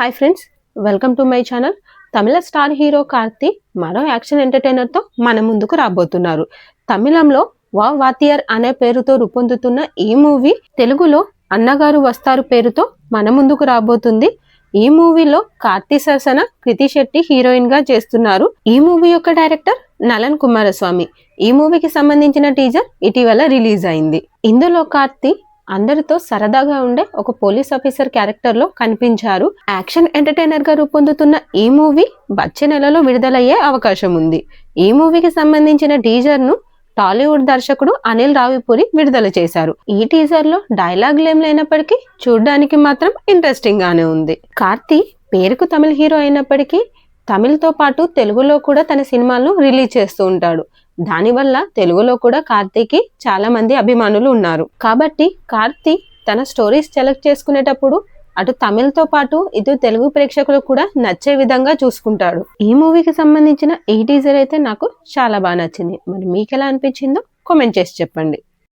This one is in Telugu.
Hi friends welcome to my channel Tamil star hero Karthi మరో యాక్షన్ ఎంటర్టైనర్తో మన ముందుకు రాబోతున్నారు. తమిళంలో వా వాతియర్ అనే పేరుతో రూపొందుతున్న ఈ మూవీ తెలుగులో అన్నగారు వస్తారు పేరుతో మన ముందుకు రాబోతుంది. ఈ మూవీలో కార్తీ సరసన కృతి శెట్టి హీరోయిన్గా చేస్తున్నారు. ఈ మూవీ యొక్క డైరెక్టర్ నలన్ కుమారస్వామి. ఈ మూవీకి సంబంధించిన టీజర్ ఇటీవల రిలీజ్ అయింది. ఇందులో కార్తీ అందరితో సరదాగా ఉండే ఒక పోలీస్ ఆఫీసర్ క్యారెక్టర్లో కనిపించారు. యాక్షన్ ఎంటర్టైనర్గా రూపొందుతున్న ఈ మూవీ వచ్చే నెలలో విడుదలయ్యే అవకాశం ఉంది. ఈ మూవీకి సంబంధించిన టీజర్ను టాలీవుడ్ దర్శకుడు అనిల్ రావిపూరి విడుదల చేశారు. ఈ టీజర్లో డైలాగులేం లేనప్పటికీ చూడడానికి మాత్రం ఇంట్రెస్టింగ్ గానే ఉంది. కార్తీ పేరుకు తమిళ హీరో అయినప్పటికీ తమిళ్తో పాటు తెలుగులో కూడా తన సినిమాలను రిలీజ్ చేస్తూ ఉంటాడు. దానివల్ల తెలుగులో కూడా కార్తీకి చాలా మంది అభిమానులు ఉన్నారు. కాబట్టి కార్తీ తన స్టోరీస్ సెలెక్ట్ చేసుకునేటప్పుడు అటు తమిళ్తో పాటు ఇటు తెలుగు ప్రేక్షకులకు కూడా నచ్చే విధంగా చూసుకుంటాడు. ఈ మూవీకి సంబంధించిన ఈ టీజర్ అయితే నాకు చాలా బాగా నచ్చింది. మరి మీకు ఎలా అనిపించిందో కామెంట్ చేసి చెప్పండి.